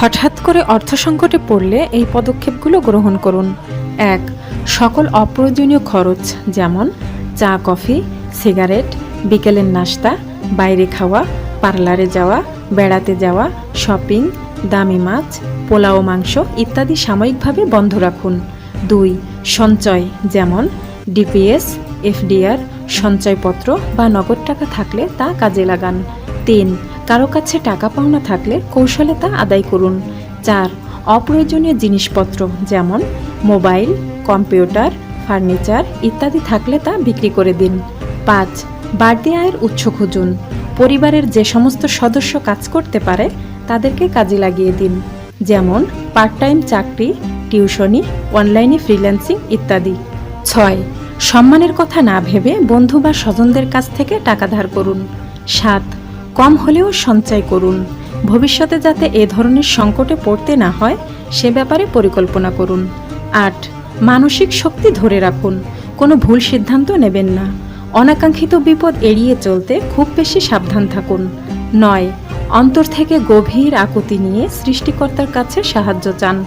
হঠাৎ করে অর্থ সংকটে পড়লে এই পদক্ষেপগুলো গ্রহণ করুন। এক, সকল অপ্রয়োজনীয় খরচ, যেমন চা, কফি, সিগারেট, বিকেলের নাস্তা, বাইরে খাওয়া, পার্লারে যাওয়া, বেড়াতে যাওয়া, শপিং, দামি মাছ, পোলাও মাংস ইত্যাদি সাময়িকভাবে বন্ধ রাখুন। দুই, সঞ্চয়, যেমন ডিপিএস, এফডিআর, সঞ্চয়পত্র বা নগদ টাকা থাকলে তা কাজে লাগান। তিন কারও কাছে টাকা পাওনা থাকলে কৌশলে তা আদায় করুন চার অপ্রয়োজনীয় জিনিসপত্র যেমন মোবাইল, কম্পিউটার, ফার্নিচার ইত্যাদি থাকলে তা বিক্রি করে দিন। পাঁচ, বাড়তি আয়ের উৎস খুঁজুন। পরিবারের যে সমস্ত সদস্য কাজ করতে পারে, তাদেরকে কাজে লাগিয়ে দিন। যেমন পার্ট টাইম চাকরি, টিউশনি, অনলাইনে ফ্রিল্যান্সিং ইত্যাদি। ছয়, সম্মানের কথা না ভেবে বন্ধু বা স্বজনদের কাছ থেকে টাকা ধার করুন। সাত কম হলেও সঞ্চয় করুন। ভবিষ্যতে যাতে এ ধরনের সংকটে পড়তে না হয়, সে ব্যাপারে পরিকল্পনা করুন। আট, মানসিক শক্তি ধরে রাখুন। কোনো ভুল সিদ্ধান্ত নেবেন না। অনাকাঙ্ক্ষিত বিপদ এড়িয়ে চলতে খুব বেশি সাবধান থাকুন। নয়, অন্তর থেকে গভীর আকুতি নিয়ে সৃষ্টিকর্তার কাছে সাহায্য চান।